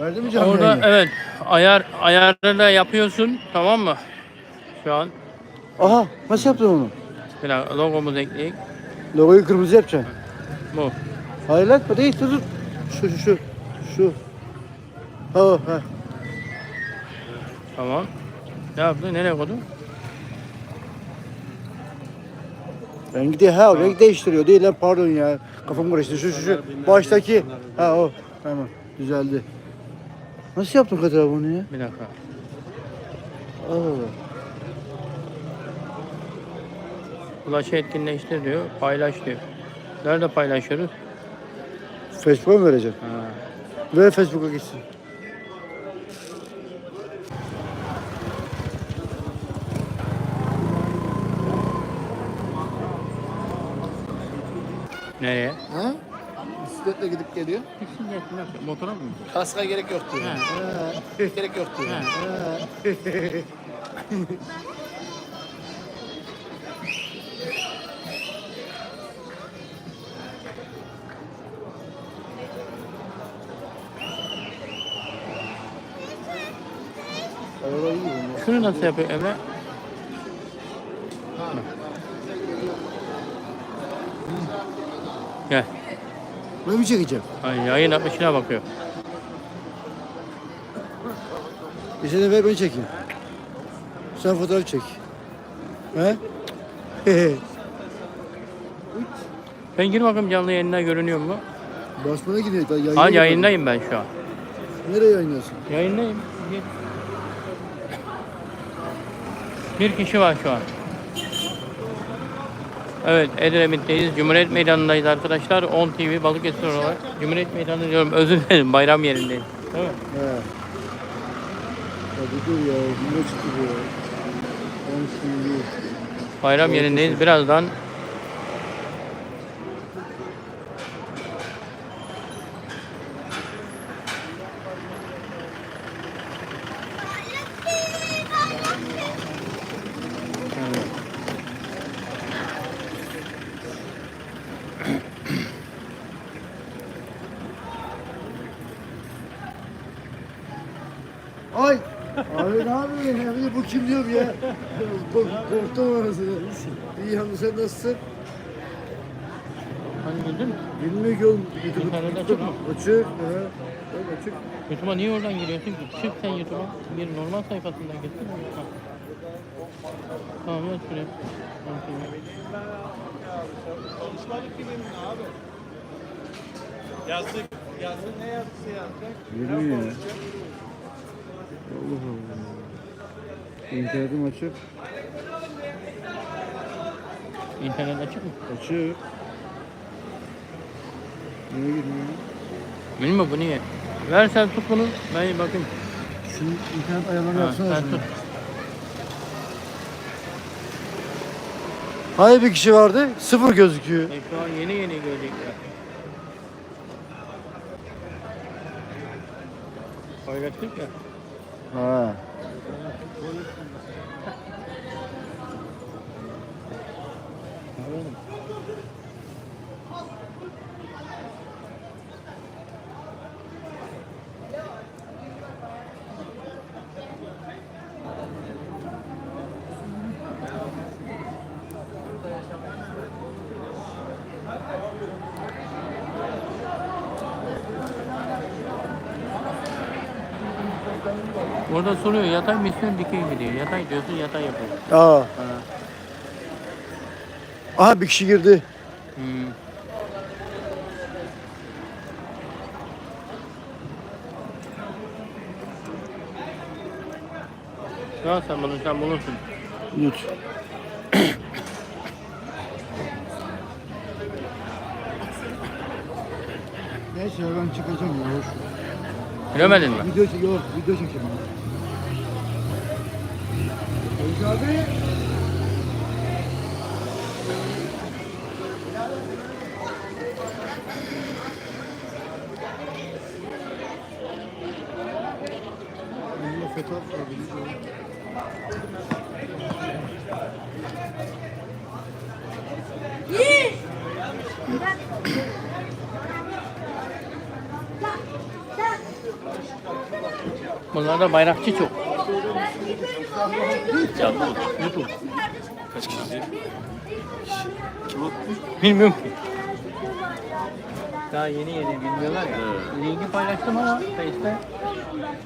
Verdi mi canlı Orada yayını? evet ayar ayarını da yapıyorsun tamam mı? Şu an Aha nasıl yaptın onu? bir dakika logomuzu ekleyip Logoyu kırmızı yapacaksın. bu. Hayır lan bu değil dur dur. Şu şu şu. Şu. Ha o, ha. Tamam. Ne yaptı? Nereye koydu? Rengi değil ha renk değiştiriyor değil lan pardon ya. Kafam karıştı şu şu şu. Baştaki. Ha o. Tamam düzeldi. Nasıl yaptın Kadir abi onu ya? Bir dakika. Allah Allah. Ulaşı etkinleştir diyor. Paylaş diyor. Nerede paylaşıyoruz? Facebook'a mı vereceksin? Ha. Ver Facebook'a gitsin. Nereye? Ha? Bisikletle gidip geliyor. Bisiklet mi? Motora mı? Kaska gerek yok diyor. Gerek yok diyor. Şunu nasıl yapıyor Emre? Gel. Ben mi çekeceğim? Ay, yayın akışına bakıyor. Bir sene ver ben çekeyim. Sen fotoğraf çek. He? Ben gir bakayım canlı yayında görünüyor mu? Basmana gidiyor. Daha yayın Ha yok. yayındayım ben şu an. Nereye yayınlıyorsun? Yayındayım. Gir. Bir kişi var şu an. Evet Edremit'teyiz. Cumhuriyet Meydanı'ndayız arkadaşlar. 10 TV Balıkesir olarak. Cumhuriyet Meydanı diyorum özür dilerim bayram yerindeyim. Değil mi? He. Dur ya. Ne çıktı bu ya? On şimdi. Bayram yerindeyiz. Birazdan Abi ne yapıyorsun ya? Bir de bu kim diyorum ya? Kork, korktum anasını. İyi hanım sen nasılsın? Hani bildin mi? Bilmiyor ki oğlum. YouTube- İnternet YouTube- açık mı? Açık. He. Bak açık. YouTube'a niye oradan giriyorsun ki? Çık sen YouTube'a. Bir normal sayfasından gitsin. Ha. Tamam ya şuraya. Tamam, tamam. Yazdık. Yazdık ne yazısı yazdık? Bilmiyor ya. Allah Allah. İnternetim açık. İnternet açık mı? Açık. Niye girmiyor? Bilmiyorum bu niye? Ver sen tut bunu. Ben bakayım. Şu internet ayarlarını Ha, yapsana. sen şunu. tut. Hani bir kişi vardı? Sıfır gözüküyor. E, şu an yeni yeni görecekler. Paylaştık ya. Ha. Orada soruyor yatay mı istiyorsun dikey mi diyor. Yatay diyorsun yatay yapıyor. Aa. Ha. Aha bir kişi girdi. Hmm. Ya sen bunu sen bulursun. Yut. Neyse ben çıkacağım ya. Hoş. Bilemedin mi? Video çek, yok video çekeceğim. Özgür abi. Fotoğraf var. Bunlarda bayrakçı çok. Canlı mı? YouTube. Kaç kişi izliyor? Kim o? Bilmiyorum ki. Daha yeni yeni bilmiyorlar ya. He. Linki paylaştım ama Face'te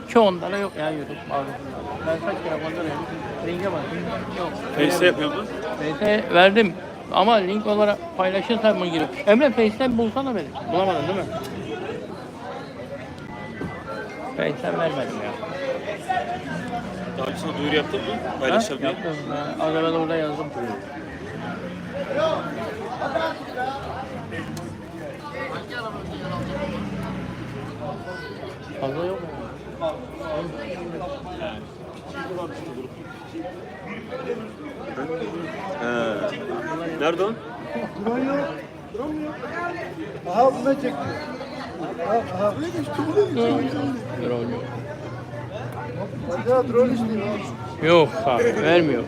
çoğunda da yok ya YouTube bazı. Ben kaç kere gönderdim. Linke bak. Yok. Face'te yapıyor mu? Face'e verdim. Ama link olarak paylaşırsan mı giriyor? Emre Face'ten bulsana beni. Bulamadın değil mi? Face'ten vermedim ya. Daha önce sana duyuru yaptın mı? Ha? Paylaşalım diye. Yaptım. Ben az evvel orada yazdım. Fazla yok mu? He. Nerede o? Drone yok. Drone mu yok? Aha bu ne çekti? Drone yok. Yok abi vermiyor.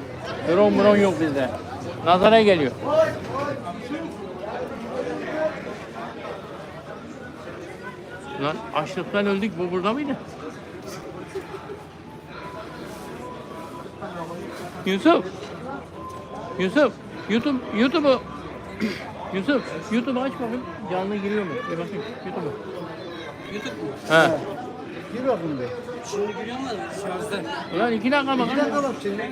Drone drone yok bizde. Nazara geliyor. Lan açlıktan öldük bu burada mıydı? Yusuf. Yusuf. YouTube YouTube'u Yusuf YouTube aç bakayım. Canlı giriyor mu? Bir bakayım YouTube'u. YouTube mu? He. Gir bakayım be. Ulan iki dakika Bir bakalım. dakika bak seni.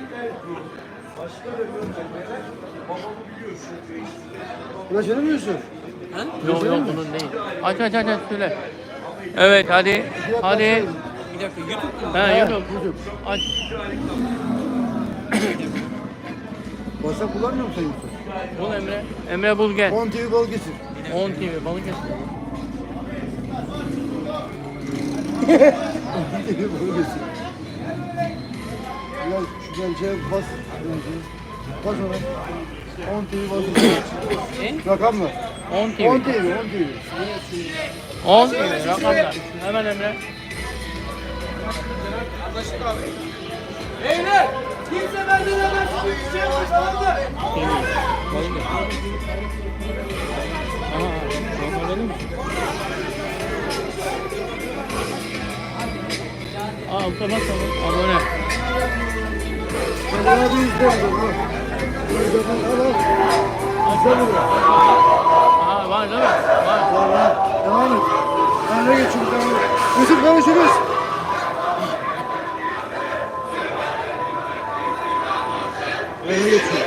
Ulan senin mi Yusuf? Yok yok bunun değil. Aç aç aç aç söyle. Evet hadi. Hadi. Bir dakika YouTube mu? Ha YouTube. YouTube. Aç. WhatsApp kullanmıyor musun Yusuf? Bul Emre. Emre bul gel. 10 TV bol getir. 10 TV balık et. 10 TV bol getir. Ya şu gerçeğe bas. Bas ona. 10 TV getir. Rakam mı? 10 10 TV. TV, 10 TV. 10 TV. Rakamlar. Hemen Emre. Beyler! Kimse benden habersiz bir şey yapmış tamam mı? Balık et. Aha. Öyle mi? Aa alta bak. Abone. Ben bana bir izle. Aha var değil mi? Var. Var, var. Devam et. Ben de geçiyorum, devam et. Yusuf konuşuruz. Ben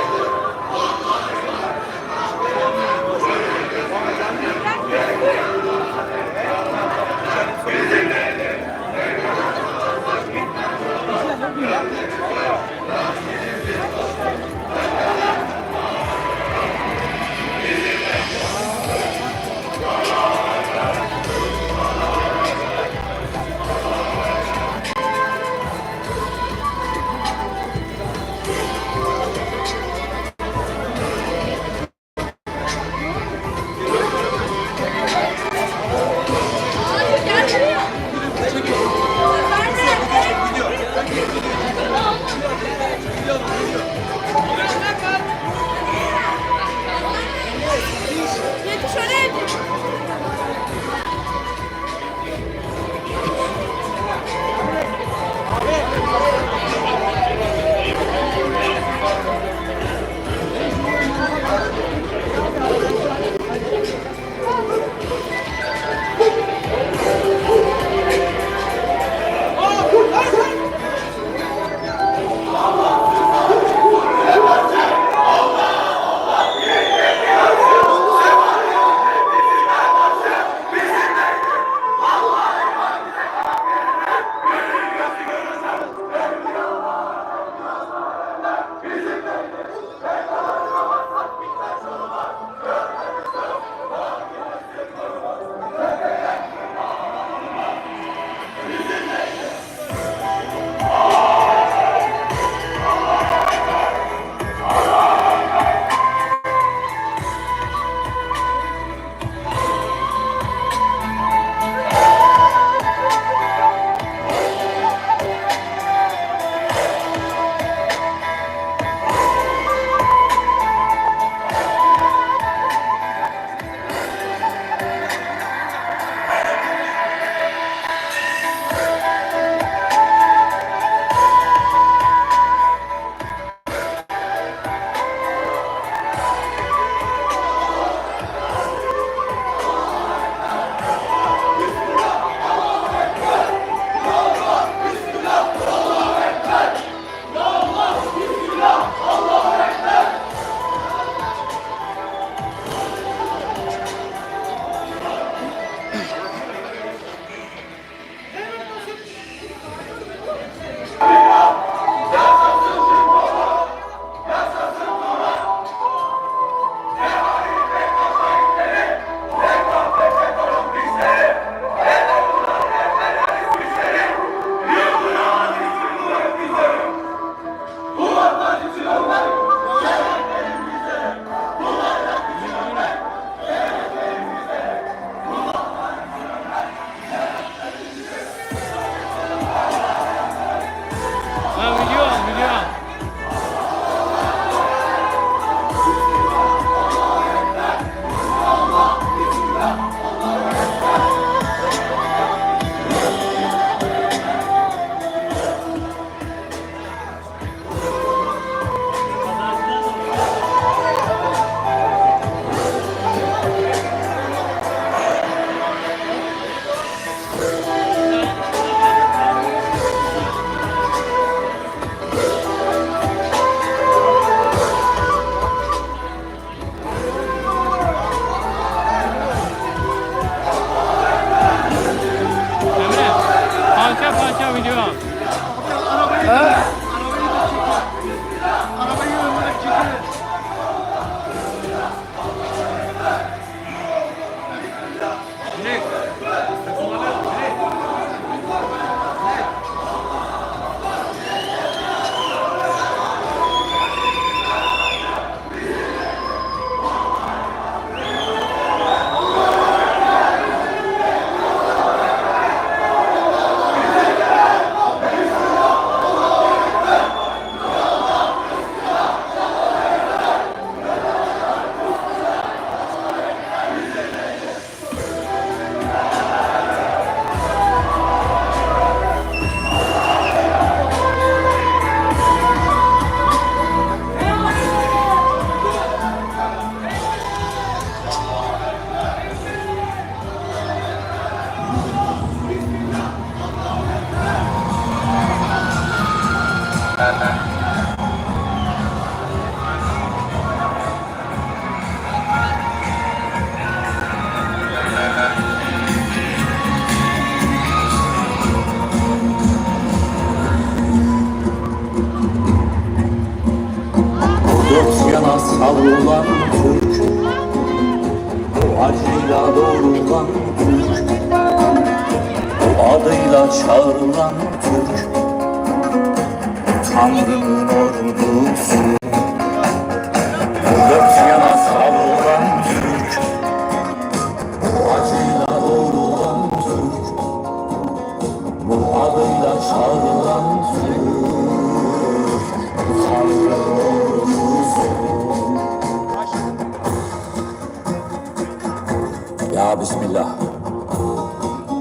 Bismillah.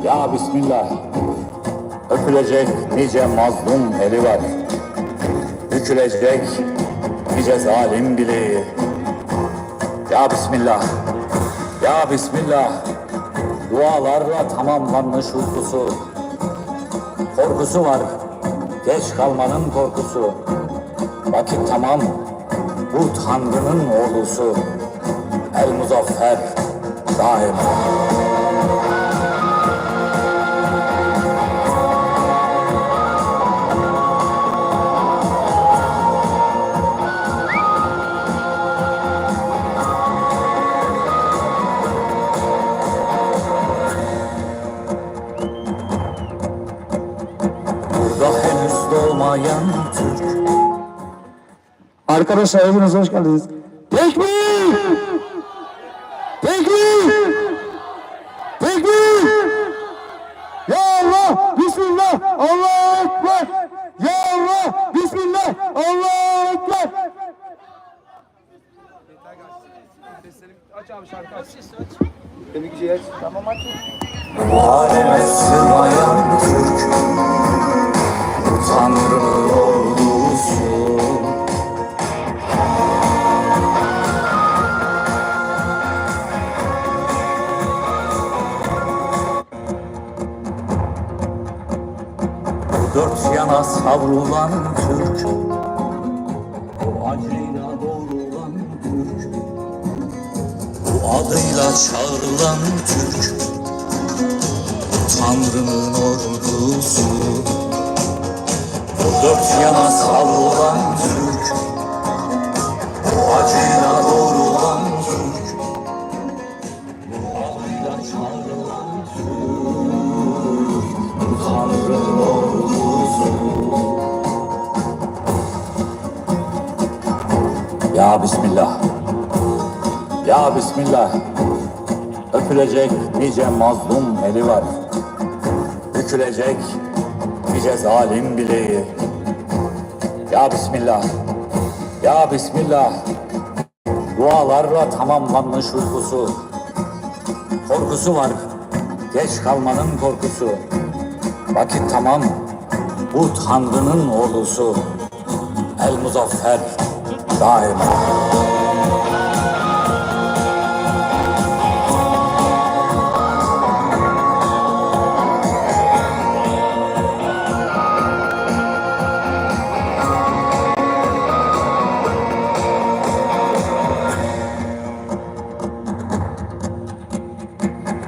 Ya Bismillah. Öpülecek nice mazlum eli var. Bükülecek nice zalim bileği Ya Bismillah. Ya Bismillah. Dualarla tamamlanmış uykusu. Korkusu var. Geç kalmanın korkusu. Vakit tamam. Bu Tanrı'nın ordusu El Muzaffer Türk Arkadaşlar hepiniz hoş geldiniz. Dört yana savrulan Türk. Bu acıyla doğrulan Türk. Bu adıyla çağrılan Türk. Tanrı'nın ordusu. Bu dört yana savrulan Türk Ya Bismillah. Ya Bismillah. Öpülecek nice mazlum eli var. Bükülecek nice zalim bileği. Ya Bismillah. Ya Bismillah. Dualarla tamamlanmış uykusu. Korkusu var. Geç kalmanın korkusu. Vakit tamam. Bu Tanrı'nın ordusu El Muzaffer Daima.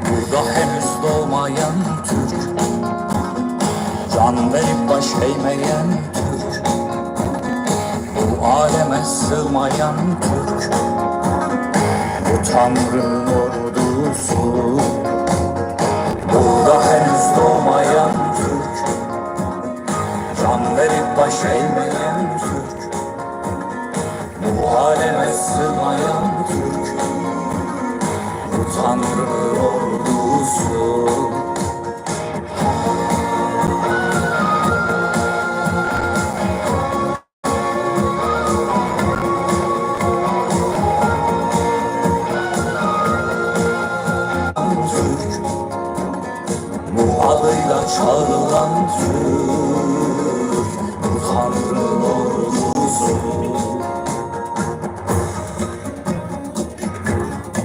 Burada henüz doğmayan Türk. Can verip baş eğmeyen aleme sığmayan Türk. Bu Tanrı'nın ordusu. Burada henüz doğmayan Türk. Can verip baş eğmeyen Türk. Bu aleme sığmayan Türk. Bu Tanrı'nın ordusu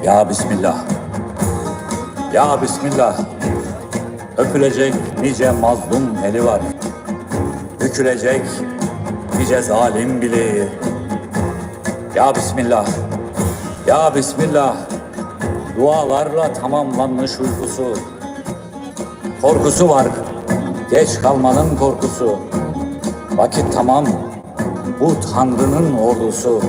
Ya Bismillah. Ya Bismillah. Öpülecek nice mazlum eli var. Bükülecek nice zalim bileği Ya Bismillah. Ya Bismillah. Dualarla tamamlanmış uykusu. Korkusu var. Geç kalmanın korkusu. Vakit tamam. Bu Tanrı'nın ordusu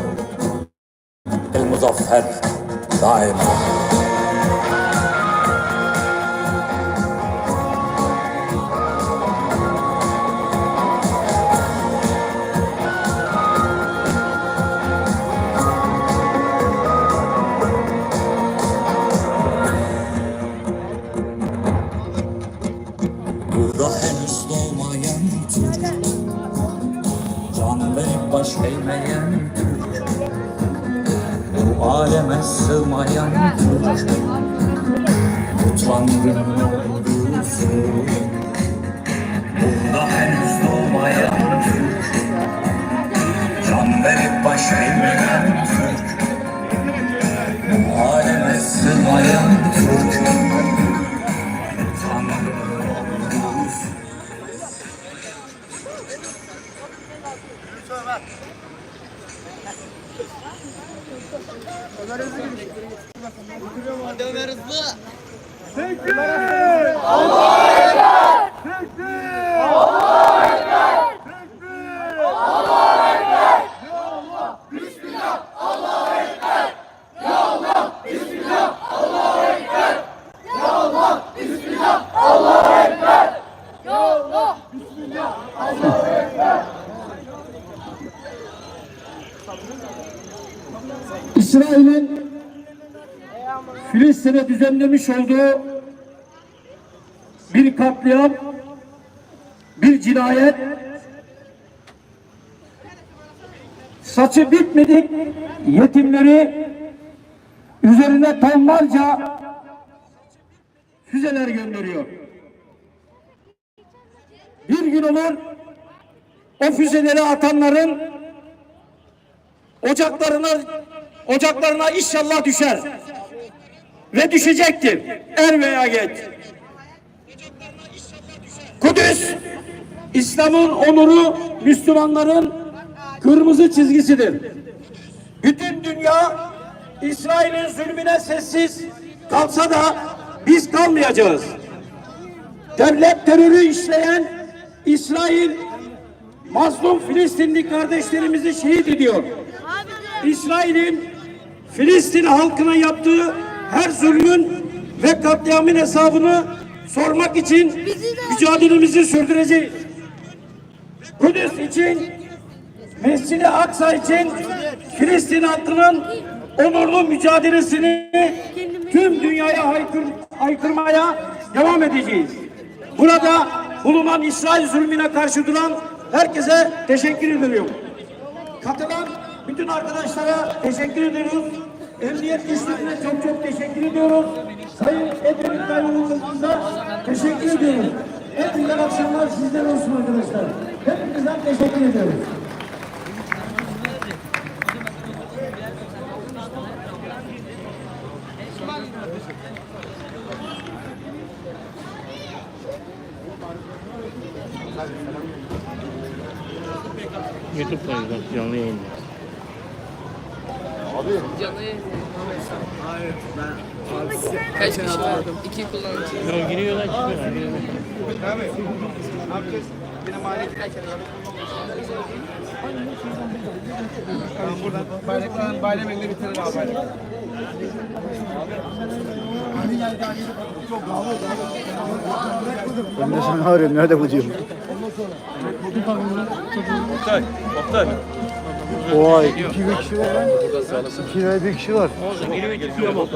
sığmayan Türk Bu İsrail'in düzenlemiş olduğu bir katliam, bir cinayet, saçı bitmedik yetimleri üzerine tonlarca füzeler gönderiyor. Bir gün olur o füzeleri atanların ocaklarına ocaklarına inşallah düşer ve düşecektir er veya geç. Kudüs İslam'ın onuru Müslümanların kırmızı çizgisidir. Bütün dünya İsrail'in zulmüne sessiz kalsa da biz kalmayacağız. Devlet terörü işleyen İsrail mazlum Filistinli kardeşlerimizi şehit ediyor. İsrail'in Filistin halkına yaptığı her zulmün ve katliamın hesabını sormak için mücadelemizi sürdüreceğiz. Kudüs için, Mescid-i Aksa için Filistin halkının onurlu mücadelesini tüm dünyaya haykır, haykırmaya devam edeceğiz. Burada bulunan İsrail zulmüne karşı duran herkese teşekkür ediyorum. Katılan bütün arkadaşlara teşekkür ediyoruz. Emniyet güçlerine çok çok teşekkür ediyoruz. Sayın Edwin Kaymakamımıza teşekkür ediyoruz. En güzel akşamlar sizden olsun arkadaşlar. Hepinizden teşekkür ediyoruz. YouTube'dayız bak canlı yayında. Kaç kişi var? İki kullanıcı. Yok giriyorlar çıkıyorlar. Abi yapacağız? Yine mahalle Tamam buradan bayrakların bayram elini bitirir abi bayrak. Ben de sana arıyorum. Nerede bu diyorum. Oktay, Oktay. Vay iki bir kişi var lan. İki ve bir kişi var. Biri ve çıkıyor mu?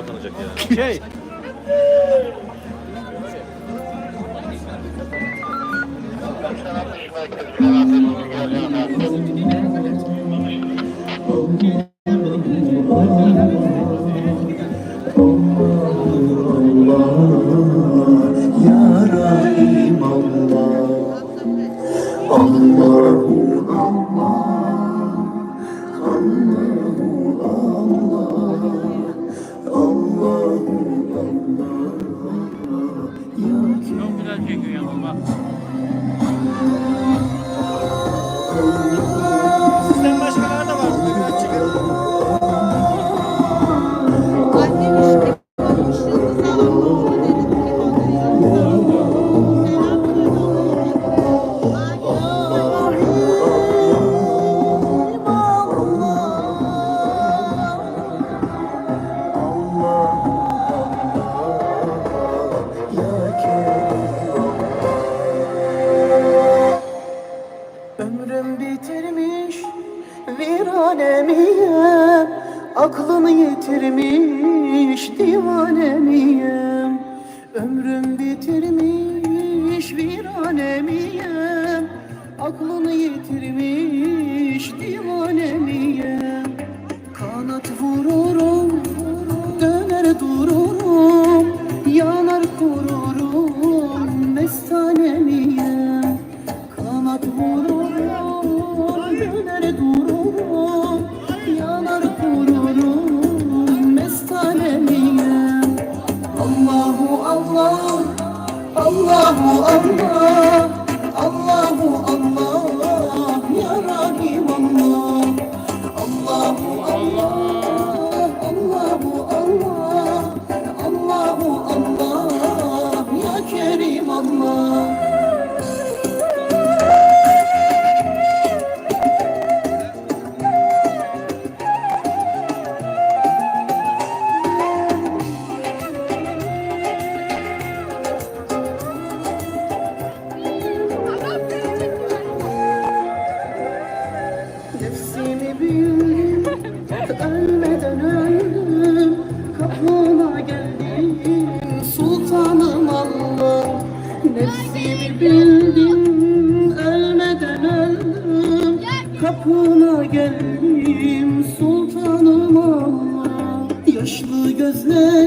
Şey, Çok Ömrüm bitirmiş virane miyim Aklımı yitirmiş divane miyim Ömrüm bitirmiş virane miyim Aklını yitirmiş divane miyim Kanat vururum döner dururum. Yanar kururum mestane miyim Kanat vururum, Allahu Allah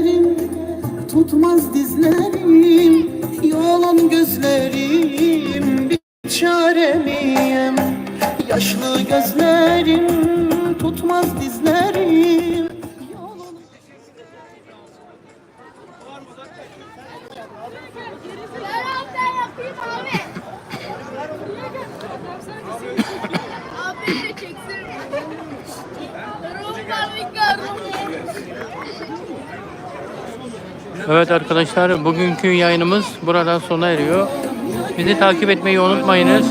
gözlerim, tutmaz dizlerim Yolun gözlerim, bir çaremiyim Yaşlı gözlerim tutmaz dizlerim Evet arkadaşlar bugünkü yayınımız buradan sona eriyor. Bizi takip etmeyi unutmayınız.